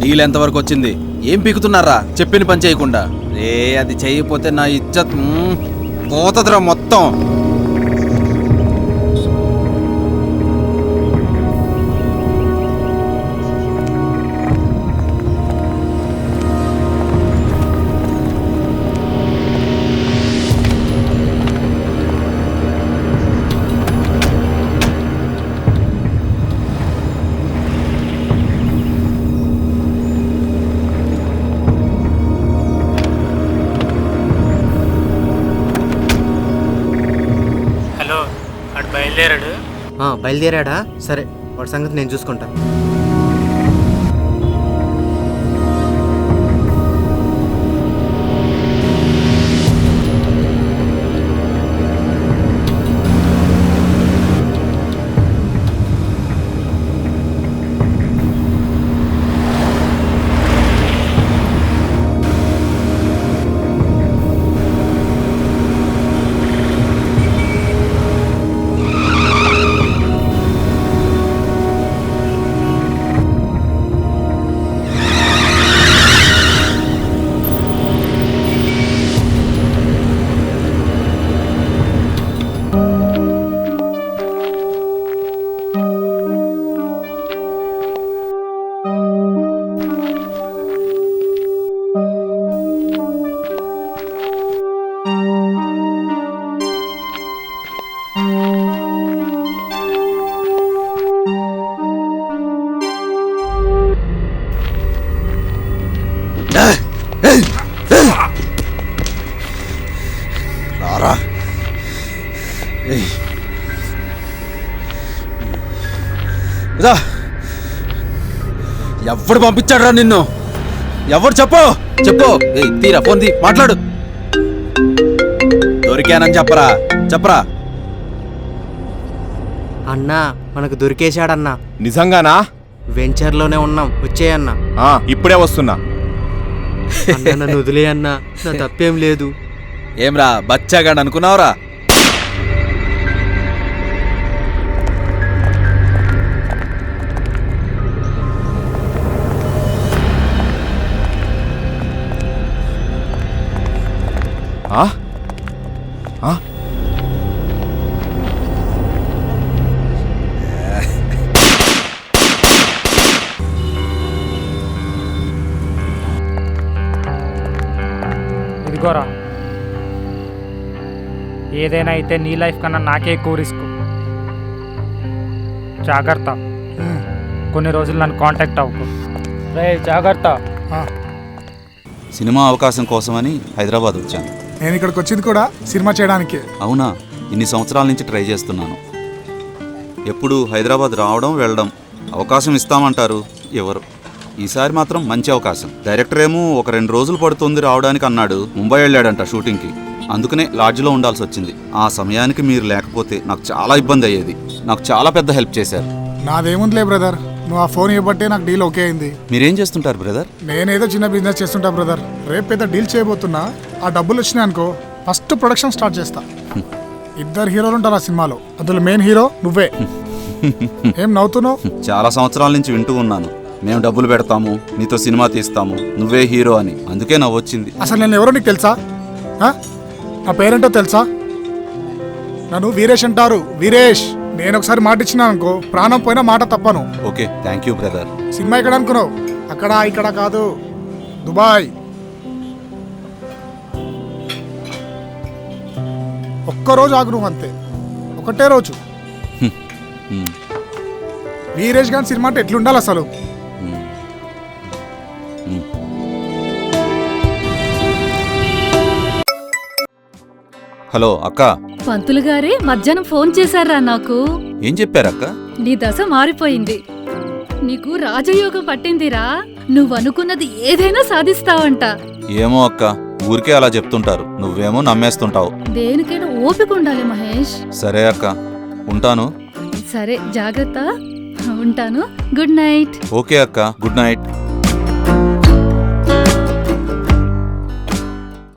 Deal ఎంతవరకు వచ్చింది? ఏం పీకుతున్నారా? చెప్పిన పని చేయకుండా. రే అది చేయకపోతే నా ఇజ్జత్ మ్మ్, పోతదిరా మొత్తం. బయలుదేరాడు. బయలుదేరాడా? సరే వాడి సంగతి నేను చూసుకుంటాను రా ఎవడు పంపించాడురా నిన్ను? ఎవడు చెప్పు? చెప్పు. ఏయ్ తీరా ఫోన్ తీ మాట్లాడు. దొరికానని చెప్పరా చెప్పరా. అన్నా మనకు దొరికేశాడన్నా. నిజంగానా? వెంచర్లోనే ఉన్నాం వచ్చేయన్నా. ఆ, ఇప్పుడే వస్తున్నా. అన్నా నన్ను వదిలే అన్నా నా తప్పేం లేదు. ఏమ్రా బచ్చాగాడు అనుకున్నావురా ఇదిగోరా. ఏదైనా అయితే నీ లైఫ్ కన్నా నాకే ఎక్కువ రిస్క్. జాగ్రత్త. కొన్ని రోజులు నన్ను కాంటాక్ట్ అవ్వకు రే జాగ్రత్త. సినిమా అవకాశం కోసమని హైదరాబాద్ వచ్చాను. నేను ఇక్కడికి వచ్చింది కూడా సినిమా చేయడానికి. అవునా? ఇన్ని సంవత్సరాల నుంచి ట్రై చేస్తున్నాను. ఎప్పుడు హైదరాబాద్ రావడం వెళ్ళడం అవకాశం ఇస్తామంటారు ఎవరు? ఈసారి మాత్రం మంచి అవకాశం. డైరెక్టర్ ఏమో ఒక రెండు రోజులు పడుతుంది రావడానికి అన్నాడు. ముంబై వెళ్ళాడంట షూటింగ్కి. అందుకనే లాడ్జ్లో ఉండాల్సి వచ్చింది. ఆ సమయానికి మీరు లేకపోతే నాకు చాలా ఇబ్బంది అయ్యేది. నాకు చాలా పెద్ద హెల్ప్ చేశారు. నాదేముందిలే బ్రదర్. నువ్వు ఆ ఫోన్ ఇవ్వబట్టే నాకు డీల్ ఓకే అయింది. మీరేం చేస్తుంటారు బ్రదర్? నేనేదో చిన్న బిజినెస్ చేస్తుంటా బ్రదర్. రేపు పెద్ద డీల్ చేయబోతున్నా ఆ డబ్బులు వచ్చినాయి అనుకో ఫస్ట్ ప్రొడక్షన్ స్టార్ట్ చేస్తా. ఇద్దరు హీరోలు ఉంటారు ఆ సినిమాలో. అందులో మెయిన్ హీరో నువ్వే. ఏం నవ్వుతున్నావు? చాలా సంవత్సరాల నుంచి వింటూ ఉన్నాను. మేము డబ్బులు పెడతాము నీతో సినిమా తీస్తాము నువ్వే హీరో అని. అందుకే నవ్వొచ్చింది అసలు నేను ఎవరో నీకు తెలుసా? ఆ? నా పేరేంటో తెలుసా? నన్ను వీరేష్ అంటారు. వీరేష్ నేను ఒకసారి మాట ఇచ్చినా అనుకో ప్రాణం పోయినా మాట తప్పను. Okay thank you brother cinema ఎక్కడ అనుకున్నావు? అక్కడ ఇక్కడ కాదు. దుబాయ్. ఒక్కరోజు ఆగు నువ్వు అంతే. ఒకటే రోజు. హ్మ్. వీరేష్ గారి సినిమా అంటే ఎట్లుండాలి అసలు? హలో అక్క. పంతులు గారే మధ్యాహ్నం ఫోన్ చేశారా నాకు? ఏం చెప్పారక్క? నీ దశ మారిపోయింది. నీకు రాజయోగం పట్టిందిరా. నువ్వనుకున్నది ఏదైనా సాధిస్తావంట. ఏమో అక్క ఊరికే అలా చెప్తుంటారు. నువ్వేమో నమ్మేస్తుంటావు. దేనికైనా ఓపిక ఉండాలి మహేష్. సరే అక్క ఉంటాను. సరే జాగ్రత్త. ఉంటాను. Good night. ఓకే అక్క గుడ్ నైట్.